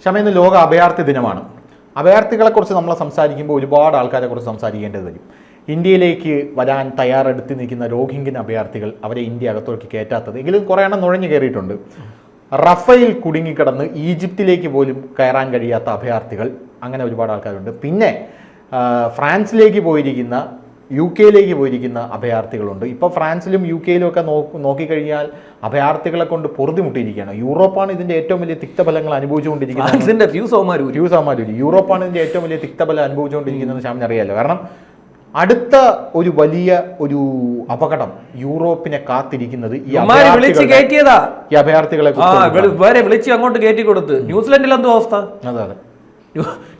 ക്ഷമ ഇന്ന് ലോക അഭയാർത്ഥി ദിനമാണ്. അഭയാർത്ഥികളെക്കുറിച്ച് നമ്മൾ സംസാരിക്കുമ്പോൾ ഒരുപാട് ആൾക്കാരെ കുറിച്ച് സംസാരിക്കേണ്ടത് വരും. ഇന്ത്യയിലേക്ക് വരാൻ തയ്യാറെടുത്ത് നിൽക്കുന്ന രോഹിംഗ്യൻ അഭയാർത്ഥികൾ അവരെ ഇന്ത്യ അകത്തോട്ട് കയറ്റാത്തത്. എങ്കിലും കുറേ എണ്ണം നുഴഞ്ഞു കയറിയിട്ടുണ്ട്. റഫയിൽ കുടുങ്ങിക്കിടന്ന് ഈജിപ്തിലേക്ക് പോലും കയറാൻ കഴിയാത്ത അഭയാർത്ഥികൾ അങ്ങനെ ഒരുപാട് ആൾക്കാരുണ്ട്. പിന്നെ ഫ്രാൻസിലേക്ക് പോയിരിക്കുന്ന യു കെയിലേക്ക് പോയിരിക്കുന്ന അഭയാർത്ഥികളുണ്ട്. ഇപ്പോൾ ഫ്രാൻസിലും യു കെയിലും ഒക്കെ നോക്കി നോക്കിക്കഴിഞ്ഞാൽ അഭയാർത്ഥികളെ കൊണ്ട് പൊറുതിമുട്ടിയിരിക്കുകയാണ്. യൂറോപ്പാണ് ഇതിന്റെ ഏറ്റവും വലിയ തിക്തഫലങ്ങൾ അനുഭവിച്ചുകൊണ്ടിരിക്കുന്നത്. ഫ്യൂസ്. ഫ്യൂസ് അമാരൂരി യൂറോപ്പാണ് ഇതിന്റെ ഏറ്റവും വലിയ തിക്തഫലം അനുഭവിച്ചുകൊണ്ടിരിക്കുന്നത് ശ്യാമിന് അറിയാമല്ലോ കാരണം അടുത്ത ഒരു വലിയ ഒരു അപകടം യൂറോപ്പിനെ കാത്തിരിക്കുന്നത് ഈ വിളിച്ച് കയറ്റിയതാ ഈ അഭയാർത്ഥികളെ ഇവരെ വിളിച്ച് അങ്ങോട്ട് കയറ്റി കൊടുത്ത് ന്യൂസിലൻഡിൽ എന്തോ അവസ്ഥ? അതെ അതെ.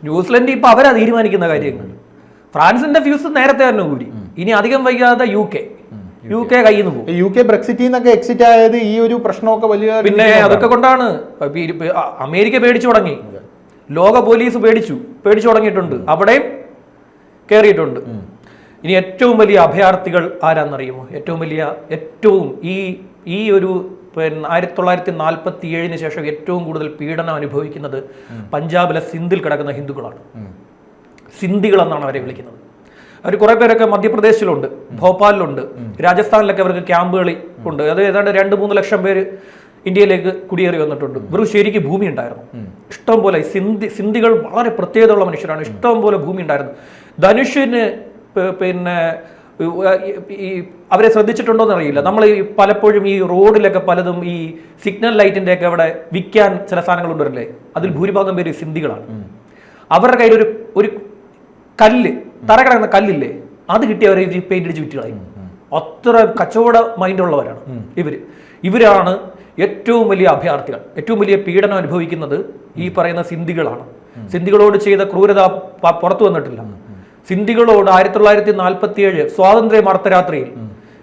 ന്യൂസിലൻഡ് ഇപ്പൊ അവരാ തീരുമാനിക്കുന്ന കാര്യങ്ങൾ. ഫ്രാൻസിന്റെ ഫ്യൂസ് നേരത്തെ തന്നെ കൂടി. ഇനി അധികം വൈകാതെ യു കെ യു കെ കയ്യിൽ നിന്ന് പോകും. യു കെ ബ്രെക്സിറ്റിൽ നിന്നൊക്കെ എക്സിറ്റ് ആയത് ഈ ഒരു പ്രശ്നമൊക്കെ വലിയ പിന്നെ അതൊക്കെ കൊണ്ടാണ്. അമേരിക്ക പേടിച്ചു തുടങ്ങി. ലോക പോലീസ് പേടിച്ചു. പേടിച്ചു തുടങ്ങിയിട്ടുണ്ട്. അവിടെയും കയറിയിട്ടുണ്ട് ഇനി ഏറ്റവും വലിയ അഭയാർത്ഥികൾ ആരാന്നറിയുമോ? ഏറ്റവും വലിയ ഏറ്റവും ഈ ഈ ഒരു പിന്നെ ആയിരത്തി തൊള്ളായിരത്തി നാൽപ്പത്തി ഏഴിന് ശേഷം ഏറ്റവും കൂടുതൽ പീഡനം അനുഭവിക്കുന്നത് പഞ്ചാബിലെ സിന്ധിൽ കിടക്കുന്ന ഹിന്ദുക്കളാണ്. സിന്ധികൾ എന്നാണ് അവരെ വിളിക്കുന്നത്. അവർ കുറേ പേരൊക്കെ മധ്യപ്രദേശിലുണ്ട് ഭോപ്പാലിലുണ്ട് രാജസ്ഥാനിലൊക്കെ അവർക്ക് ക്യാമ്പുകൾ ഉണ്ട്. അത് ഏതാണ്ട് രണ്ട് മൂന്ന് ലക്ഷം പേര് ഇന്ത്യയിലേക്ക് കുടിയേറി വന്നിട്ടുണ്ട്. ഇവർക്ക് ശരിക്കും ഭൂമി ഉണ്ടായിരുന്നു. ഇഷ്ടം പോലെ സിന്ധി സിന്ധികൾ വളരെ പ്രത്യേകതയുള്ള മനുഷ്യരാണ്. ഇഷ്ടം പോലെ ഭൂമി ഉണ്ടായിരുന്നു. ധനുഷിന് പിന്നെ ഈ- അവരെ ശ്രദ്ധിച്ചിട്ടുണ്ടോ അറിയില്ല. നമ്മൾ ഈ പലപ്പോഴും ഈ റോഡിലൊക്കെ പലതും ഈ സിഗ്നൽ ലൈറ്റിന്റെ ഒക്കെ അവിടെ വിൽക്കാൻ ചില സാധനങ്ങൾ ഉണ്ടല്ലേ അതിൽ ഭൂരിഭാഗം പേര് സിന്ധികളാണ്. അവരുടെ കയ്യിൽ ഒരു ഒരു കല്ല് തറ കിടക്കുന്ന കല്ലില്ലേ അത് കിട്ടിയവരെ പെയിന്റ് അടിച്ച് വിറ്റ് കളയും. അത്ര കച്ചവട മൈൻഡ് ഉള്ളവരാണ് ഇവർ. ഇവരാണ് ഏറ്റവും വലിയ അഭയാർത്ഥികൾ. ഏറ്റവും വലിയ പീഡനം അനുഭവിക്കുന്നത് ഈ പറയുന്ന സിന്ധികളാണ്. സിന്ധികളോട് ചെയ്ത ക്രൂരത പുറത്തു വന്നിട്ടില്ല. സിന്ധികളോട് ആയിരത്തി തൊള്ളായിരത്തി നാൽപ്പത്തി ഏഴ് സ്വാതന്ത്ര്യം അർദ്ധരാത്രിയിൽ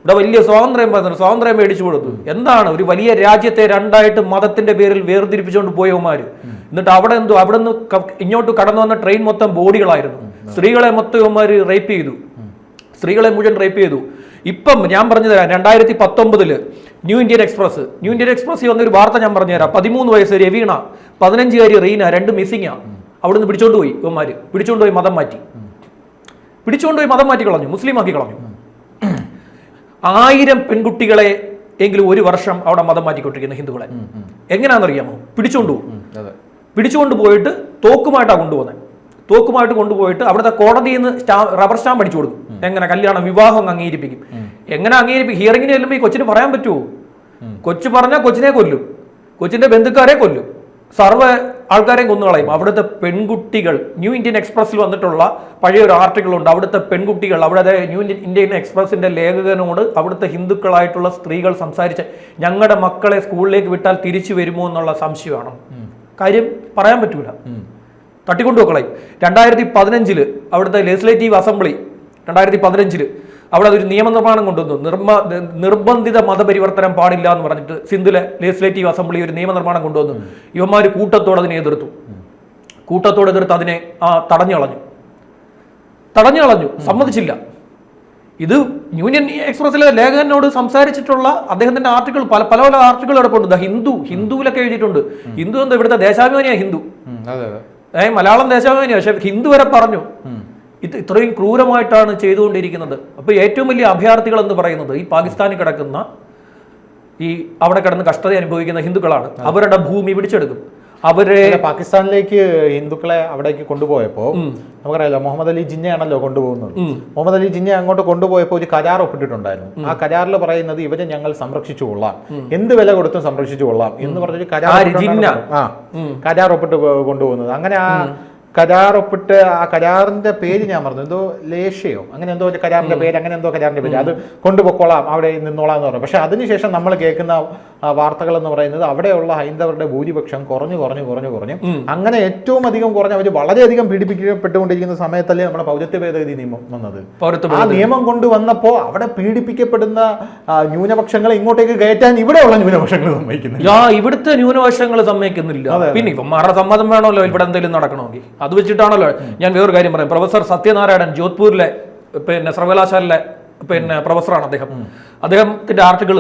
ഇവിടെ വലിയ സ്വാതന്ത്ര്യം പറഞ്ഞു സ്വാതന്ത്ര്യം മേടിച്ചു കൊടുത്തു. എന്താണ്? ഒരു വലിയ രാജ്യത്തെ രണ്ടായിട്ട് മതത്തിന്റെ പേരിൽ വേർതിരിപ്പിച്ചുകൊണ്ട് പോയവന്മാര്. എന്നിട്ട് അവിടെ എന്തോ അവിടെ നിന്ന് ഇങ്ങോട്ട് കടന്നു വന്ന ട്രെയിൻ മൊത്തം ബോഡികളായിരുന്നു. സ്ത്രീകളെ മൊത്തം റേപ്പ് ചെയ്തു. സ്ത്രീകളെ മുഴുവൻ റേപ്പ് ചെയ്തു. ഇപ്പം ഞാൻ പറഞ്ഞു തരാം രണ്ടായിരത്തി പത്തൊമ്പതിൽ new Indian express new Indian express വന്നൊരു വാർത്ത ഞാൻ പറഞ്ഞു പറഞ്ഞുതരാം പതിമൂന്ന് വയസ്സ് രവീണ പതിനഞ്ചുകാരി റീന രണ്ട് മിസ്സിങ്ങാ അവിടുന്ന് പിടിച്ചോണ്ട് പോയി ഇവന്മാര്. പിടിച്ചോണ്ട് പോയി മതം മാറ്റി. പിടിച്ചോണ്ട് പോയി മതം മാറ്റി കളഞ്ഞു മുസ്ലിം ആക്കി കളഞ്ഞു. ആയിരം പെൺകുട്ടികളെ എങ്കിലും ഒരു വർഷം അവിടെ മതം മാറ്റിക്കൊണ്ടിരിക്കുന്ന ഹിന്ദുക്കളെ. എങ്ങനെയാണെന്നറിയാമോ പിടിച്ചോണ്ട് പോകും പിടിച്ചുകൊണ്ട് പോയിട്ട് തോക്കുമായിട്ടാണ് കൊണ്ടുപോകുന്നത് തോക്കുമായിട്ട് കൊണ്ടുപോയിട്ട് അവിടുത്തെ കോടതിയിൽ നിന്ന് സ്റ്റാ റബ്ബർ സ്റ്റാമ്പ് അടിച്ചു കൊടുക്കും. എങ്ങനെ കല്യാണം വിവാഹം അങ്ങ് അംഗീകരിപ്പിക്കും എങ്ങനെ അംഗീകരിപ്പിക്കും ഹിയറിംഗിന് ചെല്ലുമ്പോൾ ഈ കൊച്ചിന് പറയാൻ പറ്റുമോ കൊച്ചു പറഞ്ഞാൽ കൊച്ചിനെ കൊല്ലും. കൊച്ചിന്റെ ബന്ധുക്കാരെ കൊല്ലും. സർവ ആൾക്കാരെയും കൊന്നുകളയും. അവിടുത്തെ പെൺകുട്ടികൾ ന്യൂ ഇന്ത്യൻ എക്സ്പ്രസ്സിൽ വന്നിട്ടുള്ള പഴയ ഒരു ആർട്ടിക്കിൾ ഉണ്ട്. അവിടുത്തെ പെൺകുട്ടികൾ അവിടുത്തെ ന്യൂ ഇന്ത്യൻ എക്സ്പ്രസിന്റെ ലേഖകനോട് അവിടുത്തെ ഹിന്ദുക്കളായിട്ടുള്ള സ്ത്രീകൾ സംസാരിച്ച് ഞങ്ങളുടെ മക്കളെ സ്കൂളിലേക്ക് വിട്ടാൽ തിരിച്ചു വരുമോ എന്നുള്ള സംശയമാണ്. കാര്യം പറയാൻ പറ്റൂല. തട്ടിക്കൊണ്ടു കളയും രണ്ടായിരത്തി പതിനഞ്ചിൽ അവിടുത്തെ ലെജിസ്ലേറ്റീവ് അസംബ്ലി രണ്ടായിരത്തി പതിനഞ്ചിൽ അവിടെ അതൊരു നിയമനിർമ്മാണം കൊണ്ടുവന്നു. നിർമ്മ നിർബന്ധിത മതപരിവർത്തനം പാടില്ല എന്ന് പറഞ്ഞിട്ട് സിന്ധുലെ ലെജിസ്ലേറ്റീവ് അസംബ്ലി ഒരു നിയമനിർമ്മാണം കൊണ്ടുവന്നു. ഇവന്മാർ കൂട്ടത്തോടെ അതിനെ എതിർത്തു. കൂട്ടത്തോടെ എതിർത്ത് അതിനെ ആ തടഞ്ഞു കളഞ്ഞു തടഞ്ഞു കളഞ്ഞു സമ്മതിച്ചില്ല. ഇത് യൂണിയൻ എക്സ്പ്രസിലെ ലേഖകനോട് സംസാരിച്ചിട്ടുള്ള അദ്ദേഹത്തിന്റെ ആർട്ടിക്കിൾ പല പല പല ആർട്ടിക്കിൾ ദ ഹിന്ദു ഹിന്ദുവിലൊക്കെ എഴുതിയിട്ടുണ്ട്. ഹിന്ദു എന്താ ഇവിടുത്തെ ദേശാഭിമാനിയാ ഹിന്ദു. ഉം, അതെ അതെ ഏ മലയാളം ദേശാഭിമാനി. പക്ഷെ ഹിന്ദു വരെ പറഞ്ഞു. ഇത് ഇത്രയും ക്രൂരമായിട്ടാണ് ചെയ്തുകൊണ്ടിരിക്കുന്നത്. അപ്പൊ ഏറ്റവും വലിയ അഭയാർത്ഥികൾ എന്ന് പറയുന്നത് ഈ പാകിസ്ഥാനിൽ കിടക്കുന്ന ഈ അവിടെ കിടന്ന് കഷ്ടത അനുഭവിക്കുന്ന ഹിന്ദുക്കളാണ്. അവരുടെ ഭൂമി പിടിച്ചെടുക്കും. അവരെ പാകിസ്ഥാനിലേക്ക് ഹിന്ദുക്കളെ അവിടേക്ക് കൊണ്ടുപോയപ്പോ നമുക്കറിയാലോ മുഹമ്മദ് അലി ജിന്നയാണല്ലോ കൊണ്ടുപോകുന്നത്. മുഹമ്മദ് അലി ജിന്നെ അങ്ങോട്ട് കൊണ്ടുപോയപ്പോൾ ഒരു കരാർ ഒപ്പിട്ടിട്ടുണ്ടായിരുന്നു. ആ കരാറിൽ പറയുന്നത് ഇവരെ ഞങ്ങൾ സംരക്ഷിച്ചു കൊള്ളാം. എന്ത് വില കൊടുത്തും സംരക്ഷിച്ചു കൊള്ളാം എന്ന് പറഞ്ഞൊരു കരാർ ആര്? ജിന്ന? ആ. കരാർ ഒപ്പിട്ട് കൊണ്ടുപോകുന്നത്. അങ്ങനെ ആ കരാർ ഒപ്പിട്ട് ആ കരാറിന്റെ പേര് ഞാൻ പറഞ്ഞു എന്തോ ലേഷ്യയോ? അങ്ങനെ എന്തോ ഒരു കരാറിന്റെ പേര് അങ്ങനെ എന്തോ കരാറിന്റെ പേര്. അത് കൊണ്ടുപോയിക്കോളാം അവിടെ നിന്നോളാം എന്ന് പറഞ്ഞു. പക്ഷെ അതിനുശേഷം നമ്മൾ കേൾക്കുന്ന വാർത്തകൾ എന്ന് പറയുന്നത് അവിടെയുള്ള ഹൈന്ദവരുടെ ഭൂരിപക്ഷം കുറഞ്ഞു കുറഞ്ഞു കുറഞ്ഞു കുറഞ്ഞു അങ്ങനെ ഏറ്റവും അധികം കുറഞ്ഞ അവർ വളരെയധികം പീഡിപ്പിക്കപ്പെട്ടുകൊണ്ടിരിക്കുന്ന സമയത്തല്ലേ നമ്മുടെ പൗരത്വ ഭേദഗതി നിയമം വന്നത്. ആ നിയമം കൊണ്ടുവന്നപ്പോ അവിടെ പീഡിപ്പിക്കപ്പെടുന്ന ന്യൂനപക്ഷങ്ങളെ ഇങ്ങോട്ടേക്ക് കയറ്റാൻ ഇവിടെയുള്ള ന്യൂനപക്ഷങ്ങൾ സമ്മതിക്കുന്നില്ല. യാ ഇവിടുത്തെ ന്യൂനപക്ഷങ്ങൾ സമ്മതിക്കുന്നില്ല. പിന്നെ ഇവന്മാരുടെ സമ്മതം വേണമല്ലോ ഇവിടെ എന്തെങ്കിലും നടക്കണമെങ്കിൽ. അത് വെച്ചിട്ടാണല്ലോ ഞാൻ വേറൊരു കാര്യം പറയാം. പ്രൊഫസർ സത്യനാരായണൻ ജോധ്പൂരിലെ പിന്നെ സർവകലാശാലയിലെ പിന്നെ പ്രൊഫസറാണ് അദ്ദേഹം. അദ്ദേഹത്തിന്റെ ആർട്ടിക്കിൾ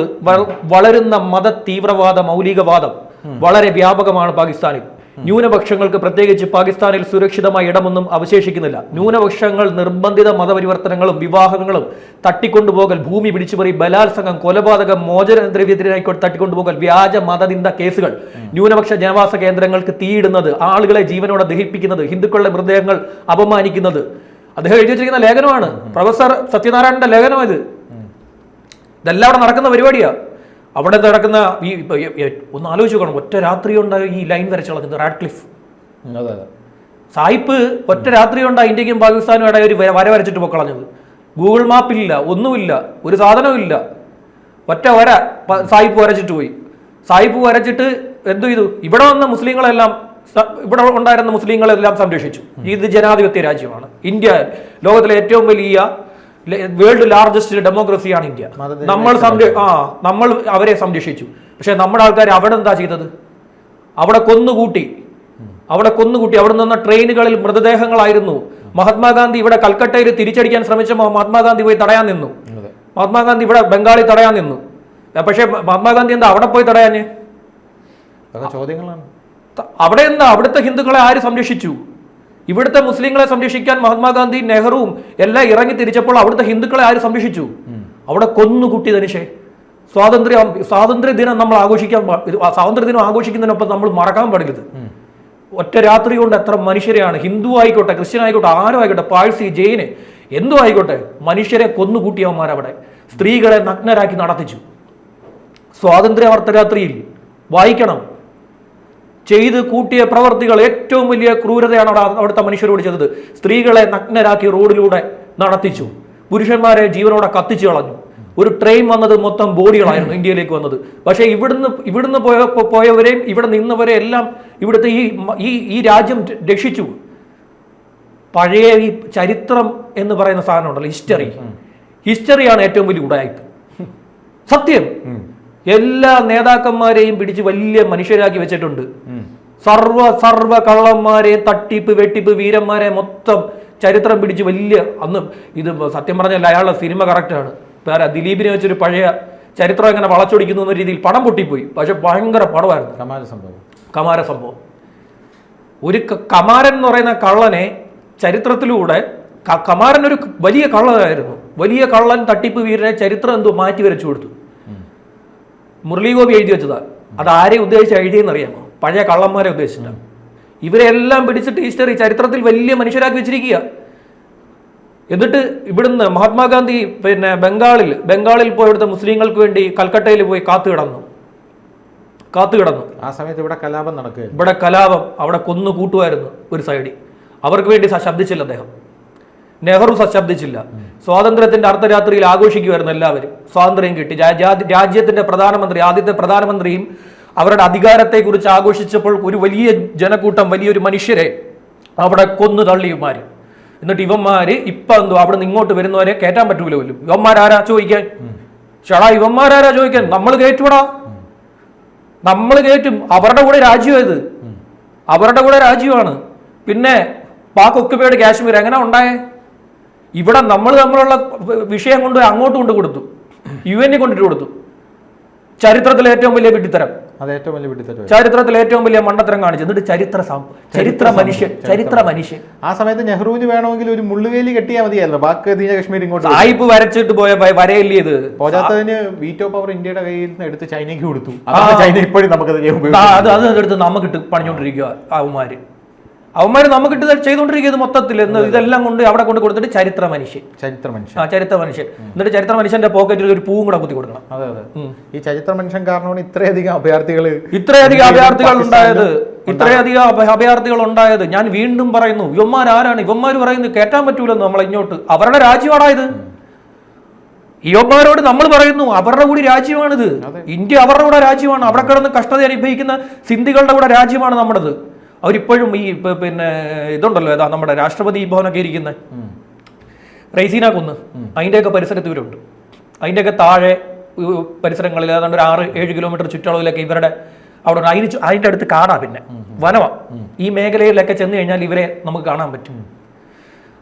വളരുന്ന മത തീവ്രവാദ മൗലികവാദം വളരെ വ്യാപകമാണ് പാകിസ്ഥാനിൽ. ന്യൂനപക്ഷങ്ങൾക്ക് പ്രത്യേകിച്ച് പാകിസ്ഥാനിൽ സുരക്ഷിതമായ ഇടമൊന്നും അവശേഷിക്കുന്നില്ല. ന്യൂനപക്ഷങ്ങൾ നിർബന്ധിത മതപരിവർത്തനങ്ങളും വിവാഹങ്ങളും തട്ടിക്കൊണ്ടുപോകൽ ഭൂമി പിടിച്ചുപറി ബലാത്സംഗം കൊലപാതകം മോചന ദ്രവ്യത്തിനായിക്കോട്ടെ തട്ടിക്കൊണ്ടുപോകൽ വ്യാജ മതനിന്ദ കേസുകൾ. ന്യൂനപക്ഷ ജനവാസ കേന്ദ്രങ്ങൾക്ക് തീയിടുന്നത് ആളുകളെ ജീവനോടെ ദഹിപ്പിക്കുന്നത് ഹിന്ദുക്കളുടെ മൃതദേഹങ്ങൾ അപമാനിക്കുന്നത്. അദ്ദേഹം എഴുതി വെച്ചിരിക്കുന്ന ലേഖനമാണ്. പ്രൊഫസർ സത്യനാരായണന്റെ ലേഖനം ഇത് ഇതെല്ലാം അവിടെ നടക്കുന്ന പരിപാടിയാ. അവിടെ നടക്കുന്ന ഈ ഒന്ന് ആലോചിച്ച് നോക്കണം. ഒറ്റ രാത്രി കൊണ്ട് ഈ ലൈൻ വരച്ച് കളഞ്ഞത് റാഡ് ക്ലിഫ് അതെ അതെ. സായിപ്പ് ഒറ്റ രാത്രി കൊണ്ട് ഇന്ത്യക്കും പാകിസ്ഥാനും ഇടയിൽ ഒരു വര വര വരച്ചിട്ട് പൊക്കളഞ്ഞത്. ഗൂഗിൾ മാപ്പില്ല ഒന്നുമില്ല ഒരു സാധനവുമില്ല ഒറ്റ വര സായിപ്പ് വരച്ചിട്ട് പോയി. സായിപ്പ് വരച്ചിട്ട് എന്തു ചെയ്തു? ഇവിടെ വന്ന മുസ്ലിങ്ങളെല്ലാം ഇവിടെ ഉണ്ടായിരുന്ന മുസ്ലിങ്ങളെല്ലാം സംരക്ഷിച്ചു. ഇത് ജനാധിപത്യ രാജ്യമാണ്. ഇന്ത്യ ലോകത്തിലെ ഏറ്റവും വലിയ വേൾഡ് ലാർജസ്റ്റ് ഡെമോക്രസിയാണ് ഇന്ത്യ. നമ്മൾ ആ നമ്മൾ അവരെ സംരക്ഷിച്ചു. പക്ഷെ നമ്മുടെ ആൾക്കാർ അവിടെ എന്താ ചെയ്തത്? അവിടെ കൊന്നുകൂട്ടി. അവിടെ കൊന്നുകൂട്ടി. അവിടെ നിന്ന ട്രെയിനുകളിൽ മൃതദേഹങ്ങളായിരുന്നു. മഹാത്മാഗാന്ധി ഇവിടെ കൽക്കട്ടയിൽ തിരിച്ചടിക്കാൻ ശ്രമിച്ച മഹാത്മാഗാന്ധി പോയി തടയാൻ നിന്നു. മഹാത്മാഗാന്ധി ഇവിടെ ബംഗാളി തടയാൻ നിന്നു. പക്ഷേ മഹാത്മാഗാന്ധി എന്താ അവിടെ പോയി തടയാന്? ചോദ്യങ്ങളാണ്. അവിടെ എന്താ? അവിടുത്തെ ഹിന്ദുക്കളെ ആര് സംരക്ഷിച്ചു? ഇവിടുത്തെ മുസ്ലിങ്ങളെ സംരക്ഷിക്കാൻ മഹാത്മാഗാന്ധി നെഹ്റുവും എല്ലാം ഇറങ്ങി തിരിച്ചപ്പോൾ അവിടുത്തെ ഹിന്ദുക്കളെ ആര് സംരക്ഷിച്ചു? അവിടെ കൊന്നുകുട്ടി ധനുഷേ. സ്വാതന്ത്ര്യം സ്വാതന്ത്ര്യ ദിനം നമ്മൾ ആഘോഷിക്കാൻ സ്വാതന്ത്ര്യ ദിനം ആഘോഷിക്കുന്നതിനൊപ്പം നമ്മൾ മറക്കാൻ പാടില്ലത്. ഒറ്റ രാത്രി കൊണ്ട് എത്ര മനുഷ്യരെയാണ്? ഹിന്ദു ആയിക്കോട്ടെ ക്രിസ്ത്യൻ ആയിക്കോട്ടെ ആരും ആയിക്കോട്ടെ പാഴ്സി ജെയിന് എന്തോ ആയിക്കോട്ടെ മനുഷ്യരെ കൊന്നുകൂട്ടിയവന്മാർ അവിടെ സ്ത്രീകളെ നഗ്നരാക്കി നടത്തിച്ചു. സ്വാതന്ത്ര്യ അർദ്ധരാത്രിയിൽ വായിക്കണം. ചെയ്ത് കൂട്ടിയ പ്രവർത്തികൾ ഏറ്റവും വലിയ ക്രൂരതയാണ് അവിടെ അവിടുത്തെ മനുഷ്യരോട് ചെയ്തത്. സ്ത്രീകളെ നഗ്നരാക്കി റോഡിലൂടെ നടത്തിച്ചു. പുരുഷന്മാരെ ജീവനോടെ കത്തിച്ചു കളഞ്ഞു. ഒരു ട്രെയിൻ വന്നത് മൊത്തം ബോഡികളായിരുന്നു ഇന്ത്യയിലേക്ക് വന്നത്. പക്ഷേ ഇവിടുന്ന് ഇവിടുന്ന് പോയ പോയവരെയും ഇവിടെ നിന്നവരെ എല്ലാം ഇവിടുത്തെ ഈ ഈ ഈ രാജ്യം രക്ഷിച്ചു. പഴയ ഈ ചരിത്രം എന്ന് പറയുന്ന സാധനം ഉണ്ടല്ലോ ഹിസ്റ്ററി ഹിസ്റ്ററിയാണ് ഏറ്റവും വലിയ ഉടായ്പ്. സത്യം. എല്ലാ നേതാക്കന്മാരെയും പിടിച്ച് വലിയ മനുഷ്യരാക്കി വെച്ചിട്ടുണ്ട്. സർവ സർവ കള്ളന്മാരെ തട്ടിപ്പ് വെട്ടിപ്പ് വീരന്മാരെ മൊത്തം ചരിത്രം പിടിച്ച് വലിയ അന്ന് ഇത് സത്യം പറഞ്ഞാൽ അയാളുടെ സിനിമ കറക്റ്റാണ് വേറെ ദിലീപിനെ വെച്ചൊരു പഴയ ചരിത്രം ഇങ്ങനെ വളച്ചൊടിക്കുന്നു എന്ന രീതിയിൽ പടം പൊട്ടിപ്പോയി. പക്ഷെ ഭയങ്കര പടമായിരുന്നു കമാര സംഭവം. കമാര സംഭവം. ഒരു കമാരൻ എന്ന് പറയുന്ന കള്ളനെ ചരിത്രത്തിലൂടെ കമാരൻ ഒരു വലിയ കള്ളനായിരുന്നു. വലിയ കള്ളൻ തട്ടിപ്പ് വീരനെ ചരിത്രം എന്തോ മാറ്റി വരച്ചു കൊടുത്തു. മുരളി ഗോപി എഴുതി വെച്ചതാ. അത് ആരെ ഉദ്ദേശിച്ച് എഴുതിയെന്ന് അറിയാമോ പഴയ കള്ളന്മാരെ ഉദ്ദേശിച്ചിട്ടാണ് ഇവരെല്ലാം പിടിച്ചിട്ട് ഹിസ്റ്ററി ചരിത്രത്തിൽ വലിയ മനുഷ്യരാക്കി വെച്ചിരിക്കുക എന്നിട്ട് ഇവിടുന്ന് മഹാത്മാഗാന്ധി പിന്നെ ബംഗാളിൽ ബംഗാളിൽ പോയി ഇവിടുത്തെ മുസ്ലിങ്ങൾക്ക് വേണ്ടി കൽക്കട്ടയിൽ പോയി കാത്തു കിടന്നു. കാത്തു കിടന്നു. ആ സമയത്ത് ഇവിടെ കലാപം നടക്കുക ഇവിടെ കലാപം അവിടെ കൊന്നു കൂട്ടുമായിരുന്നു ഒരു സൈഡിൽ അവർക്ക് വേണ്ടി സശബ്ദിച്ചില്ല ശബ്ദിച്ചില്ല അദ്ദേഹം. നെഹ്റു സ- ശബ്ദിച്ചില്ല. സ്വാതന്ത്ര്യത്തിന്റെ അർദ്ധരാത്രിയിൽ ആഘോഷിക്കുമായിരുന്നു എല്ലാവരും. സ്വാതന്ത്ര്യം കിട്ടി. രാജ്യത്തിന്റെ പ്രധാനമന്ത്രി ആദ്യത്തെ പ്രധാനമന്ത്രിയും അവരുടെ അധികാരത്തെക്കുറിച്ച് ആഘോഷിച്ചപ്പോൾ ഒരു വലിയ ജനക്കൂട്ടം വലിയൊരു മനുഷ്യരെ അവിടെ കൊന്നു തള്ളിയുമാര്. എന്നിട്ട് ഇവന്മാര് ഇപ്പൊ എന്തോ അവിടെ നിന്ന് ഇങ്ങോട്ട് വരുന്നവരെ കയറ്റാൻ പറ്റൂലോ ഇവന്മാരാരാ ചോദിക്കാൻ? ചേടാ ഇവന്മാരാരാ ചോദിക്കാൻ? നമ്മൾ കയറ്റുവിടാ. നമ്മൾ കയറ്റും. അവരുടെ കൂടെ രാജ്യം ഇത്. അവരുടെ കൂടെ രാജ്യമാണ്. പിന്നെ പാക് ഒക്കുപേട് കാശ്മീർ എങ്ങനെ ഉണ്ടായേ? ഇവിടെ നമ്മൾ തമ്മിലുള്ള വിഷയം കൊണ്ട് അങ്ങോട്ട് കൊണ്ട് കൊടുത്തു. യു എന്നെ കൊണ്ടിട്ട് കൊടുത്തു. ചരിത്രത്തിലെ ഏറ്റവും വലിയ വിട്ടിത്തരം അത് ഏറ്റവും വലിയ പിടിത്തരം ചരിത്രത്തിൽ ഏറ്റവും വലിയ മണ്ടത്തരം കാണിച്ചു. എന്നിട്ട് ചരിത്ര ചരിത്ര മനുഷ്യൻ ചരിത്ര മനുഷ്യൻ ആ സമയത്ത് നെഹ്റുവിന് വേണമെങ്കിൽ ഒരു മുള്ളുവേലി കെട്ടിയാൽ മതിയായിരുന്നു. ബാക്കി കശ്മീർ ഇങ്ങോട്ട് സായിപ്പ് വരച്ചിട്ട് പോയ വരയില്ലേത് വരയല്ലേ ഇത്? പോരാത്തതിന് വീറ്റോ പവർ ഇന്ത്യയുടെ കയ്യിൽ നിന്ന് എടുത്ത് ചൈനയ്ക്ക് കൊടുത്തു. ചൈന ഇപ്പോഴും നമുക്ക് ആ, അത് അത് എടുത്ത് നമുക്ക് പണിഞ്ഞോണ്ടിരിക്കുക അവന്മാര് അവന്മാര് നമുക്കിട്ട് ഇട്ട് ഇത് മൊത്തത്തിൽ ഇതെല്ലാം കൊണ്ട് അവിടെ കൊണ്ട് കൊടുത്തിട്ട് ചരിത്ര മനുഷ്യൻ. ചരിത്ര മനുഷ്യൻ. ആ ചരിത്ര മനുഷ്യൻ. എന്നിട്ട് ചരിത്ര മനുഷ്യന്റെ പോക്കറ്റിൽ ഒരു പൂവും കൂടെ കുത്തി കൊടുക്കണം. അതെ അതെ. ഈ ചരിത്ര മനുഷ്യൻ കാരണമാണ് ഇത്രയധികം അഭയാർത്ഥികൾ ഇത്രയധികം അഭയാർത്ഥികൾ ഉണ്ടായത്. ഇത്രയധികം അഭ- അഭയാർത്ഥികൾ ഉണ്ടായത്. ഞാൻ വീണ്ടും പറയുന്നു ഇവന്മാർ ആരാണ്? ഇവന്മാർ പറയുന്നു കേറ്റാൻ പറ്റൂലെന്ന് നമ്മളെ ഇങ്ങോട്ട്. അവരുടെ രാജ്യമാണായത് ഈ ഇവന്മാരോട് നമ്മൾ പറയുന്നു അവരുടെ കൂടി രാജ്യമാണിത്. ഇന്ത്യ അവരുടെ കൂടെ രാജ്യമാണ്. അവിടെ കിടന്ന് കഷ്ടത അനുഭവിക്കുന്ന സിന്ധികളുടെ കൂടെ രാജ്യമാണ് നമ്മുടേത്. അവരിപ്പോഴും ഈ പിന്നെ ഇതുണ്ടല്ലോ ഏതാ നമ്മുടെ രാഷ്ട്രപതി ഭവനൊക്കെ ഇരിക്കുന്ന. റൈസീന കുന്ന്. അതിന്റെയൊക്കെ പരിസരത്ത് ഇവരുണ്ട്. അതിന്റെയൊക്കെ താഴെ പരിസരങ്ങളിൽ ഏതാണ്ട് ഒരു ആറ് ഏഴ് കിലോമീറ്റർ ചുറ്റളവിലൊക്കെ ഇവരുടെ അവിടെ. അതിന് അതിന്റെ അടുത്ത് കാണാം പിന്നെ. വനവാ. ഈ മേഖലയിലൊക്കെ ചെന്ന് കഴിഞ്ഞാൽ ഇവരെ നമുക്ക് കാണാൻ പറ്റും.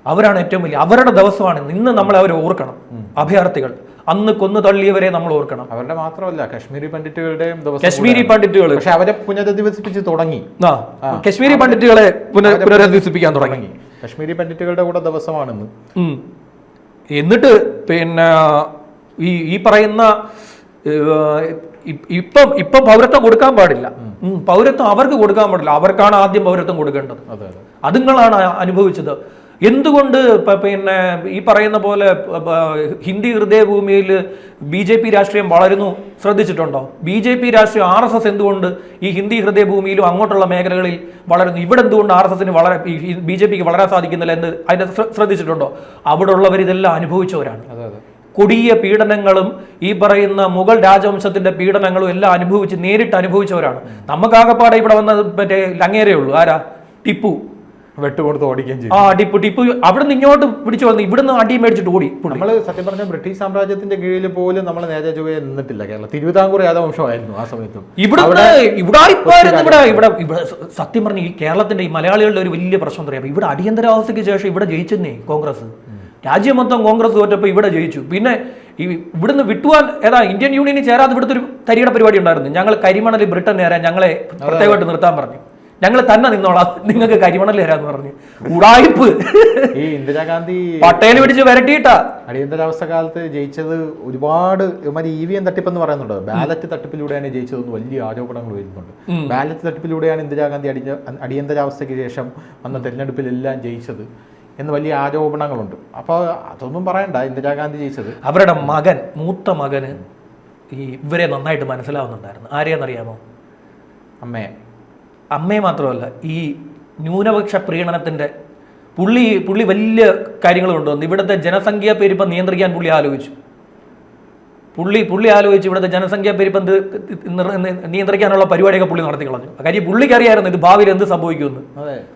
അവരാണ് ഏറ്റവും വലിയ അവരുടെ ദിവസമാണ് ഇന്ന് നമ്മൾ അവരെ ഓർക്കണം. അഭയാർത്ഥികൾ. അന്ന് കൊന്നു തള്ളിയവരെ നമ്മൾ ഓർക്കണം. അവരുടെ മാത്രമല്ല കശ്മീരി പണ്ഡിറ്റുകളുടെയും ദിവസം കശ്മീരി പണ്ഡിറ്റുകൾ പക്ഷെ അവരെ പുനരധിവസിപ്പിച്ച് തുടങ്ങി. കശ്മീരി പണ്ഡിറ്റുകളെ പുനരധിവസിപ്പിക്കാൻ തുടങ്ങി. കശ്മീരി പണ്ഡിറ്റുകളുടെ കൂടെ ദിവസമാണെന്ന്. എന്നിട്ട് പിന്നെ ഈ ഈ പറയുന്ന ഇപ്പം ഇപ്പം പൗരത്വം കൊടുക്കാൻ പാടില്ല. പൗരത്വം അവർക്ക് കൊടുക്കാൻ പാടില്ല. അവർക്കാണ് ആദ്യം പൗരത്വം കൊടുക്കേണ്ടത്. അതെ അതെ. അതുങ്ങളാണ് അനുഭവിച്ചത്. എന്തുകൊണ്ട് പിന്നെ ഈ പറയുന്ന പോലെ ഹിന്ദി ഹൃദയഭൂമിയിൽ ബി ജെ പി രാഷ്ട്രീയം വളരുന്നു ശ്രദ്ധിച്ചിട്ടുണ്ടോ? ബി ജെ പി രാഷ്ട്രീയം ആർ എസ് എസ് എന്തുകൊണ്ട് ഈ ഹിന്ദി ഹൃദയഭൂമിയിലും അങ്ങോട്ടുള്ള മേഖലകളിൽ വളരുന്നു? ഇവിടെ എന്തുകൊണ്ട് ആർ എസ് എസിന് വളരെ ബി ജെ പിക്ക് വളരാൻ സാധിക്കുന്നില്ല എന്ന് അതിനെ ശ്ര- ശ്രദ്ധിച്ചിട്ടുണ്ടോ? അവിടെ ഉള്ളവർ ഇതെല്ലാം അനുഭവിച്ചവരാണ്. കൊടിയ പീഡനങ്ങളും ഈ പറയുന്ന മുഗൾ രാജവംശത്തിന്റെ പീഡനങ്ങളും എല്ലാം അനുഭവിച്ച് നേരിട്ട് അനുഭവിച്ചവരാണ്. നമുക്കാകപ്പാടെ ഇവിടെ വന്നത് മറ്റേ ലങ്ങേരേ ഉള്ളൂ. ആരാ? ടിപ്പു. വെട്ടുകൊടുത്ത് ഓടിക്കുകയും ചെയ്തു. ആ ടിപ്പു ടിപ്പു അവിടെ നിന്ന് ഇങ്ങോട്ട് പിടിച്ചു വന്നു ഇവിടുന്ന് അടി മേടിച്ചിട്ട് ഓടി. നമ്മൾ സത്യം പറഞ്ഞ ബ്രിട്ടീഷ് സാമ്രാജ്യത്തിന്റെ കീഴിൽ പോലും നമ്മൾ നേരെ ചൊവ്വയെ നിന്നിട്ടില്ല. കേരളം തിരുവിതാംകൂർ യാദവംശമായിരുന്നു ആ സമയത്തും. ഇവിടെ ഇവിടെ ഇവിടെ ഇവിടെ സത്യം പറഞ്ഞ ഈ കേരളത്തിന്റെ ഈ മലയാളികളുടെ ഒരു വലിയ പ്രശ്നം എന്താ പറയുക ഇവിടെ അടിയന്തരാവസ്ഥയ്ക്ക് ശേഷം ഇവിടെ ജയിച്ചെന്നേ കോൺഗ്രസ്. രാജ്യം മൊത്തം കോൺഗ്രസ് തോറ്റപ്പോൾ ഇവിടെ ജയിച്ചു. പിന്നെ ഈ ഇവിടുന്ന് വിട്ടുവാൻ ഏതാ ഇന്ത്യൻ യൂണിയനിൽ ചേരാതെ ഇവിടുത്തെ ഒരു തരിയുടെ പരിപാടി ഉണ്ടായിരുന്നു. ഞങ്ങൾ കരിമണൽ ബ്രിട്ടൻ നേരാൻ ഞങ്ങളെ പ്രത്യേകമായിട്ട് നിർത്താൻ പറഞ്ഞു. ഞങ്ങൾ തന്നെ നിന്നോളാം. നിങ്ങൾക്ക് കരിമണൽ തരാന്ന് പറഞ്ഞു. ഉടായിപ്പ്. ഈ ഇന്ദിരാഗാന്ധി പട്ടേൽ പിടിച്ച് വരട്ടിട്ടാ അടിയന്തരാവസ്ഥ കാലത്ത് ജയിച്ചത് ഒരുപാട് ഇവന്മാര് ഇ വി എം തട്ടിപ്പെന്ന് പറയുന്നുണ്ട്. ബാലറ്റ് തട്ടിപ്പിലൂടെയാണ് ജയിച്ചതെന്ന് വലിയ ആരോപണങ്ങൾ വരുന്നുണ്ട്. ബാലറ്റ് തട്ടിപ്പിലൂടെയാണ് ഇന്ദിരാഗാന്ധി അടിഞ്ഞ അടിയന്തരാവസ്ഥയ്ക്ക് ശേഷം വന്ന തെരഞ്ഞെടുപ്പിലെല്ലാം ജയിച്ചത് എന്ന് വലിയ ആരോപണങ്ങളുണ്ട്. അപ്പോൾ അതൊന്നും പറയണ്ട. ഇന്ദിരാഗാന്ധി ജയിച്ചത്. അവരുടെ മകൻ മൂത്ത മകന് ഈ ഇവരെ നന്നായിട്ട് മനസ്സിലാവുന്നുണ്ടായിരുന്നു. ആരെയെന്നറിയാമോ? അമ്മയെ. അമ്മയെ മാത്രമല്ല ഈ ന്യൂനപക്ഷ പ്രീണനത്തിന്റെ പുള്ളി പുള്ളി വലിയ കാര്യങ്ങൾ കൊണ്ടുവന്നു ഇവിടുത്തെ ജനസംഖ്യ പെരുപ്പം നിയന്ത്രിക്കാൻ പുള്ളി ആലോചിച്ചു. പുള്ളി പുള്ളി ആലോചിച്ച് ഇവിടുത്തെ ജനസംഖ്യ പെരുപ്പം നിയന്ത്രിക്കാനുള്ള പരിപാടിയൊക്കെ പുള്ളി നടത്തി കളഞ്ഞു. കാര്യം പുള്ളിക്ക് അറിയായിരുന്നു ഇത് ഭാവിയിൽ എന്ത് സംഭവിക്കുമെന്ന്.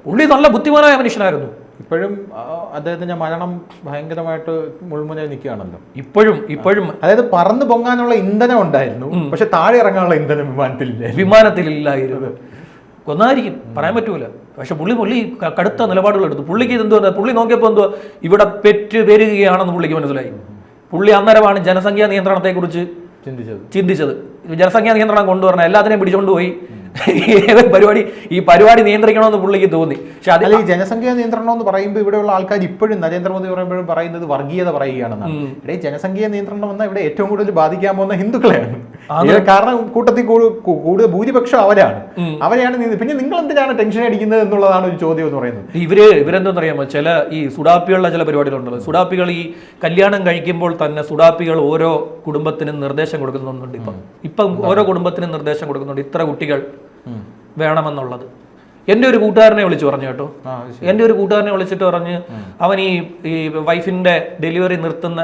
പുള്ളി നല്ല ബുദ്ധിമാനായ മനുഷ്യനായിരുന്നു. ഇപ്പോഴും അദ്ദേഹത്തിന്റെ മരണം ഭയങ്കരമായിട്ട് മുൾമുനയിൽ നിൽക്കുകയാണല്ലോ. ഇപ്പോഴും ഇപ്പോഴും അതായത് പറന്ന് പൊങ്ങാനുള്ള ഇന്ധനം ഉണ്ടായിരുന്നു. പക്ഷെ താഴെ ഇറങ്ങാനുള്ള ഇന്ധനം വിമാനത്തിലില്ല വിമാനത്തിലില്ലായിരുന്നു. കൊന്നായിരിക്കും. പറയാൻ പറ്റൂല. പക്ഷെ പുള്ളി പുള്ളി കടുത്ത നിലപാടുകൾ എടുത്തു. പുള്ളിക്ക് ഇത് എന്തുവാ? പുള്ളി നോക്കിയപ്പോൾ എന്തോ ഇവിടെ പെറ്റ് പെരുകയാണെന്ന് പുള്ളിക്ക് മനസ്സിലായി. പുള്ളി അന്നേരമാണ് ജനസംഖ്യാ നിയന്ത്രണത്തെക്കുറിച്ച് ചിന്തിച്ചത്. ചിന്തിച്ചത്. ജനസംഖ്യാ നിയന്ത്രണം കൊണ്ടുവരണം എല്ലാത്തിനെയും പിടിച്ചുകൊണ്ട് പോയി. ഏത് പരിപാടി ഈ പരിപാടി നിയന്ത്രിക്കണമെന്ന് പുള്ളിക്ക് തോന്നി. പക്ഷെ അതിൽ ഈ ജനസംഖ്യാ നിയന്ത്രണം എന്ന് പറയുമ്പോൾ ഇവിടെയുള്ള ആൾക്കാർ ഇപ്പോഴും നരേന്ദ്രമോദി പറയുമ്പോഴും പറയുന്നത് വർഗീയത പറയുകയാണെന്നാണ്. ഇവിടെ ജനസംഖ്യ ജനസംഖ്യാ നിയന്ത്രണം വന്നാൽ ഇവിടെ ഏറ്റവും കൂടുതൽ ബാധിക്കാൻ പോകുന്ന ഹിന്ദുക്കളെയാണ്. കാരണം കൂട്ടത്തിൽ കൂടുതൽ ഭൂരിപക്ഷം അവരാണ്. അവരെയാണ് പിന്നെ നിങ്ങൾ എന്തിനാണ് ടെൻഷൻ അടിക്കുന്നത് എന്നുള്ളതാണ് ഒരു ചോദ്യം എന്ന് പറയുന്നത്. ഇവർ ഇവരെന്തെന്നറിയാമോ? ചില ഈ സുഡാപ്പികളുടെ ചില പരിപാടികളുണ്ടല്ലോ. സുഡാപ്പികൾ ഈ കല്യാണം കഴിക്കുമ്പോൾ തന്നെ സുഡാപ്പികൾ ഓരോ കുടുംബത്തിനും നിർദ്ദേശം കൊടുക്കുന്നുണ്ട് ഇപ്പം. ഇപ്പം ഓരോ കുടുംബത്തിനും നിർദ്ദേശം കൊടുക്കുന്നുണ്ട്. ഇത്ര കുട്ടികൾ വേണമെന്നുള്ളത്. എന്റെ ഒരു കൂട്ടുകാരനെ വിളിച്ചു പറഞ്ഞു കേട്ടോ. എന്റെ ഒരു കൂട്ടുകാരനെ വിളിച്ചിട്ട് പറഞ്ഞ് അവൻ ഈ ഈ വൈഫിന്റെ ഡെലിവറി നിർത്തുന്ന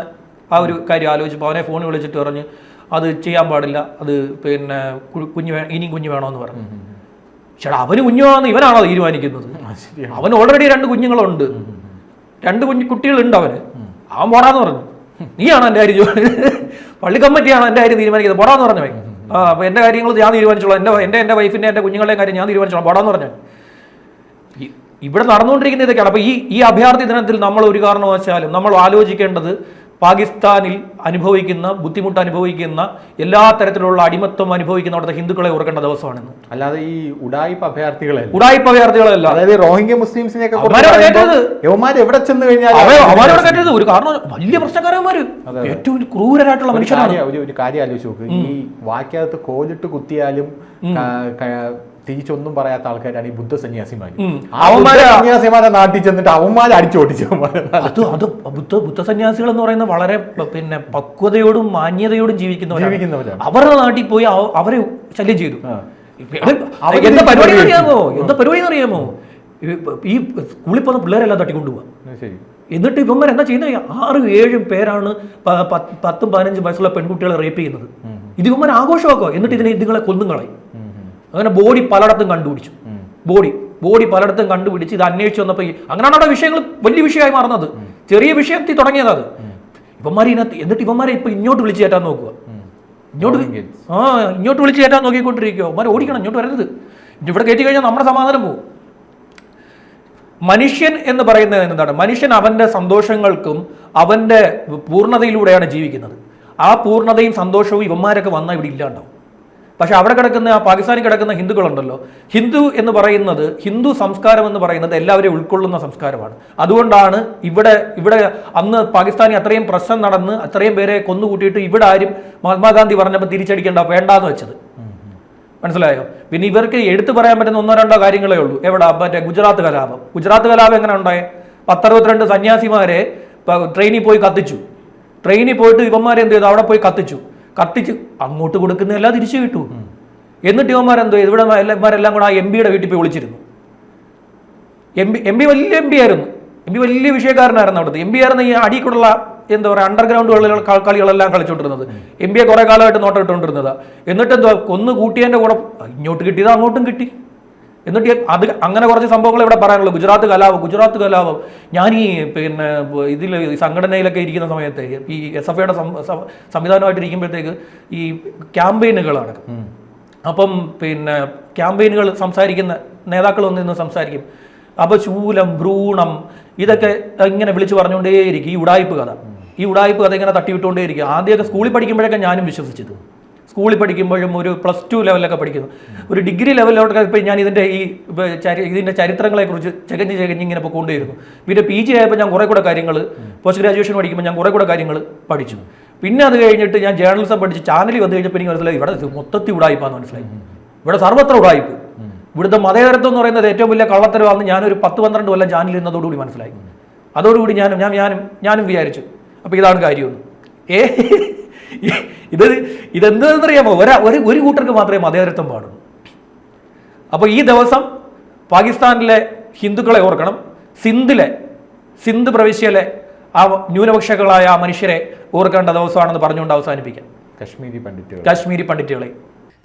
ആ ഒരു കാര്യം ആലോചിച്ചപ്പോൾ അവനെ ഫോണിൽ വിളിച്ചിട്ട് പറഞ്ഞ് അത് ചെയ്യാൻ പാടില്ല. അത് പിന്നെ കുഞ്ഞു വേ ഇനിയും കുഞ്ഞ് വേണമെന്ന് പറഞ്ഞു. ചേട്ടാ അവന് കുഞ്ഞു വേണമെന്ന് ഇവനാണോ തീരുമാനിക്കുന്നത്? അവൻ ഓൾറെഡി രണ്ട് കുഞ്ഞുങ്ങളുണ്ട്. രണ്ട് കുഞ്ഞു കുട്ടികളുണ്ട് അവന്. അവൻ പോടാന്ന് പറഞ്ഞു. നീയാണോ എന്റെ കാര്യം പള്ളി കമ്മിറ്റിയാണോ എന്റെ കാര്യം തീരുമാനിക്കുന്നത്? പോടാന്ന് പറഞ്ഞു അവൻ. ആ അപ്പൊ എന്റെ കാര്യങ്ങൾ ഞാൻ തീരുമാനിച്ചോളാം. എന്റെ എന്റെ എന്റെ വൈഫിന്റെ എന്റെ കുഞ്ഞുങ്ങളുടെയും കാര്യം ഞാൻ തീരുമാനിച്ചോളാം. പോടാന്ന് എന്ന് പറഞ്ഞാൽ ഇവിടെ നടന്നുകൊണ്ടിരിക്കുന്ന ഇതൊക്കെയാണ്. അപ്പോൾ ഈ ഈ അഭയാർത്ഥി ദിനത്തിൽ നമ്മൾ ഒരു കാരണവശാലും നമ്മൾ ആലോചിക്കേണ്ടത് പാകിസ്ഥാനിൽ അനുഭവിക്കുന്ന ബുദ്ധിമുട്ട് അനുഭവിക്കുന്ന എല്ലാ തരത്തിലുള്ള അടിമത്വം അനുഭവിക്കുന്ന അവിടുത്തെ ഹിന്ദുക്കളെ ഓർക്കേണ്ട ദിവസമാണെന്ന്. അല്ലാതെ ഈ ഉഡായിപ്പ് അഭയാർത്ഥികളെ ഉഡായിപ്പ് അഭയാർത്ഥികളല്ല. അതായത് റോഹിംഗ്യ മുസ്ലിംസിനെയൊക്കെ എവിടെ ചെന്ന് കഴിഞ്ഞാൽ കയറ്റത് ഒരു കാരണം വലിയ പ്രശ്നക്കാരന്മാര് ഏറ്റവും ക്രൂരരായിട്ടുള്ള മനുഷ്യരാണ്. ഒരു കാര്യം ആലോചിച്ച് നോക്ക്. ഈ വാക്കകത്ത് കോലിട്ട് കുത്തിയാലും തിരിച്ചൊന്നും പറയാത്ത ആൾക്കാരാണ് ഈ ബുദ്ധ സന്യാസിമാർ അവന്മാരെ സന്യാസിമാരെ നാട്ടിൽ ചെന്നിട്ട് അവന്മാരെ അടിച്ചോട്ടിച്ചു അത് അത് ബുദ്ധ ബുദ്ധ സന്യാസികൾ എന്ന് പറയുന്ന വളരെ പിന്നെ പക്വതയോടും മാന്യതയോടും ജീവിക്കുന്നവരാണ്. അവരുടെ നാട്ടിൽ പോയി അവരെ ശല്യം ചെയ്തു. എന്താ പരിപാടി അറിയാമോ എന്താ പരിപാടി അറിയാമോ ഈ- സ്കൂളിൽ പോകുന്ന പിള്ളേരെല്ലാം തട്ടിക്കൊണ്ടുപോവാ. എന്നിട്ട് ഇവന്മാർ എന്താ ചെയ്യുന്നത് ആറും ഏഴും പേരാണ് പത്തും പതിനഞ്ചും വയസ്സുള്ള പെൺകുട്ടികളെ റേപ്പ് ചെയ്യുന്നത്. ഇത് ഇവന്മാർ ആഘോഷമാക്കോ എന്നിട്ട് ഇതിനെ ഇതുങ്ങളെ കൊന്നും കളയും. അങ്ങനെ ബോഡി പലയിടത്തും കണ്ടുപിടിച്ചു. ബോഡി ബോഡി പലയിടത്തും കണ്ടുപിടിച്ച് ഇത് അന്വേഷിച്ച് വന്നപ്പോൾ അങ്ങനെയാണ് അവിടെ വിഷയങ്ങൾ വലിയ വിഷയമായി മാറുന്നത്. ചെറിയ വിഷയത്തിൽ തുടങ്ങിയത് അത്. ഇവന്മാരെ ഇതിനകത്ത് എന്നിട്ട് ഇവന്മാരെ ഇപ്പൊ ഇങ്ങോട്ട് വിളിച്ച് കയറ്റാൻ നോക്കുക. ഇങ്ങോട്ട് ആ ഇങ്ങോട്ട് വിളിച്ച് കയറ്റാൻ നോക്കിക്കൊണ്ടിരിക്കുക. അവന്മാർ ഓടിക്കണം ഇങ്ങോട്ട് വരരുത്. ഇവിടെ കയറ്റി കഴിഞ്ഞാൽ നമ്മുടെ സമാധാനം പോകും. മനുഷ്യൻ എന്ന് പറയുന്നത് എന്താണ്? മനുഷ്യൻ അവന്റെ സന്തോഷങ്ങൾക്കും അവന്റെ പൂർണതയിലൂടെയാണ് ജീവിക്കുന്നത്. ആ പൂർണതയും സന്തോഷവും ഇവന്മാരൊക്കെ വന്നാൽ ഇവിടെ ഇല്ലാണ്ടാവും. പക്ഷെ അവിടെ കിടക്കുന്ന ആ പാകിസ്ഥാനിൽ കിടക്കുന്ന ഹിന്ദുക്കളുണ്ടല്ലോ. ഹിന്ദു എന്ന് പറയുന്നത് ഹിന്ദു സംസ്കാരം എന്ന് പറയുന്നത് എല്ലാവരെയും ഉൾക്കൊള്ളുന്ന സംസ്കാരമാണ്. അതുകൊണ്ടാണ് ഇവിടെ ഇവിടെ അന്ന് പാകിസ്ഥാനി അത്രയും പ്രശ്നം നടന്ന് അത്രയും പേരെ കൊന്നുകൂട്ടിയിട്ട് ഇവിടെ ആരും മഹാത്മാഗാന്ധി പറഞ്ഞപ്പോൾ തിരിച്ചടിക്കേണ്ട വേണ്ടാന്ന് വെച്ചത്. മനസ്സിലായോ? പിന്നെ ഇവർക്ക് എടുത്തു പറയാൻ പറ്റുന്ന ഒന്നോ രണ്ടോ കാര്യങ്ങളേ ഉള്ളൂ. എവിടെ? മറ്റേ ഗുജറാത്ത് കലാപം. ഗുജറാത്ത് കലാപം എങ്ങനെ ഉണ്ടായേ? പത്തറുപത്തിരണ്ട് സന്യാസിമാരെ ട്രെയിനിൽ പോയി കത്തിച്ചു. ട്രെയിനിൽ പോയിട്ട് ഇവന്മാരെ എന്ത് ചെയ്തു? അവിടെ പോയി കത്തിച്ചു. കത്തിച്ച് അങ്ങോട്ട് കൊടുക്കുന്നതെല്ലാം തിരിച്ചു കിട്ടു. എന്നിട്ട് ഇവന്മാരെന്തോ ഇവിടെ ഇവന്മാരെല്ലാം കൂടെ ആ എം പിയുടെ വീട്ടിൽ പോയി വിളിച്ചിരുന്നു. എം പി എം പി വലിയ എം പി ആയിരുന്നു. എം പി വലിയ വിഷയക്കാരനായിരുന്നു അവിടുത്തെ. എം പി ആയിരുന്നു ഈ അടിക്കുള്ള എന്താ പറയുക അണ്ടർഗ്രൗണ്ട് കളികളെല്ലാം കളിച്ചോണ്ടിരുന്നത്. എം പിയെ കുറെ കാലമായിട്ട് നോട്ടം ഇട്ടുകൊണ്ടിരുന്നത്. എന്നിട്ട് എന്തോ കൊന്നു കൂട്ടിയതിന്റെ കൂടെ ഇങ്ങോട്ട് കിട്ടിയത് അങ്ങോട്ടും കിട്ടി. എന്നിട്ട് അത് അങ്ങനെ കുറച്ച് സംഭവങ്ങൾ ഇവിടെ പറയാനുള്ളൂ. ഗുജറാത്ത് കലാപം ഗുജറാത്ത് കലാപം. ഞാൻ ഈ പിന്നെ ഇതിൽ സംഘടനയിലൊക്കെ ഇരിക്കുന്ന സമയത്ത് ഈ എസ് എഫ് ഐയുടെ സംവിധാനമായിട്ട് ഇരിക്കുമ്പോഴത്തേക്ക് ഈ ക്യാമ്പയിനുകൾ നടക്കും. അപ്പം പിന്നെ ക്യാമ്പയിനുകൾ സംസാരിക്കുന്ന നേതാക്കൾ വന്നിരുന്ന് സംസാരിക്കും. അപ്പോൾ ശൂലം ഭ്രൂണം ഇതൊക്കെ ഇങ്ങനെ വിളിച്ചു പറഞ്ഞുകൊണ്ടേയിരിക്കും ഈ ഉടായ്പ് കഥ. ഈ ഉടായ്പ് കഥ ഇങ്ങനെ തട്ടിവിട്ടുകൊണ്ടേയിരിക്കും. ആദ്യമൊക്കെ സ്കൂളിൽ പഠിക്കുമ്പോഴൊക്കെ ഞാനും വിശ്വസിച്ചത് സ്കൂളിൽ പഠിക്കുമ്പോഴും ഒരു പ്ലസ് ടു ലെവലൊക്കെ പഠിക്കുന്നു. ഒരു ഡിഗ്രി ലെവലിലോട്ടൊക്കെ ഇപ്പോൾ ഞാൻ ഇതിന്റെ ഈ ഇതിന്റെ ചരിത്രങ്ങളെക്കുറിച്ച് ചകഞ്ഞ് ചകഞ്ഞ് ഇങ്ങനെ ഇപ്പോൾ കൊണ്ടുവരുന്നു. പിന്നെ പി ജി ആയപ്പോൾ ഞാൻ കുറേ കൂടെ കാര്യങ്ങൾ പോസ്റ്റ് ഗ്രാജുവേഷൻ പഠിക്കുമ്പോൾ ഞാൻ കുറേ കൂടെ കാര്യങ്ങൾ പഠിച്ചു. പിന്നെ അത് കഴിഞ്ഞിട്ട് ഞാൻ ജേർണലിസം പഠിച്ച് ചാനലിൽ വന്നു കഴിഞ്ഞപ്പോൾ എനിക്ക് മനസ്സിലായി ഇവിടെ മൊത്തത്തിൽ ഉടായിപ്പാന്ന് മനസ്സിലായി. ഇവിടെ സർവത്ര ഉടായിപ്പ്. ഇവിടുത്തെ മതേതരത്വം എന്ന് പറയുന്നത് ഏറ്റവും വലിയ കള്ളത്തരമാണെന്ന് ഞാനൊരു പത്ത് പന്ത്രണ്ട് കൊല്ലം ചാനലിൽ നിന്നതോടുകൂടി മനസ്സിലായി. അതോടുകൂടി ഞാനും ഞാൻ ഞാനും ഞാനും വിചാരിച്ചു. അപ്പോൾ ഇതാണ് കാര്യമൊന്നും. ഏ ഇത് ഇതെന്തെന്നറിയാമോ? ഒരാ ഒരു ഒരു കൂട്ടർക്ക് മാത്രമേ മതേതരത്വം പാടുള്ളൂ. അപ്പോൾ ഈ ദിവസം പാകിസ്ഥാനിലെ ഹിന്ദുക്കളെ ഓർക്കണം. സിന്ധിലെ സിന്ധ് പ്രവിശ്യയിലെ ആ ന്യൂനപക്ഷങ്ങളായ ആ മനുഷ്യരെ ഓർക്കേണ്ട ദിവസമാണെന്ന് പറഞ്ഞുകൊണ്ട് അവസാനിപ്പിക്കാം. കശ്മീരി പണ്ഡിറ്റുകൾ കാശ്മീരി പണ്ഡിറ്റുകളെ.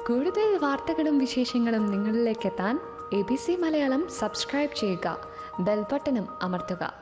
കൂടുതൽ വാർത്തകളും വിശേഷങ്ങളും നിങ്ങളിലേക്ക് എത്താൻ A B C Malayalam subscribe ചെയ്യുക. ബെൽബട്ടനും അമർത്തുക.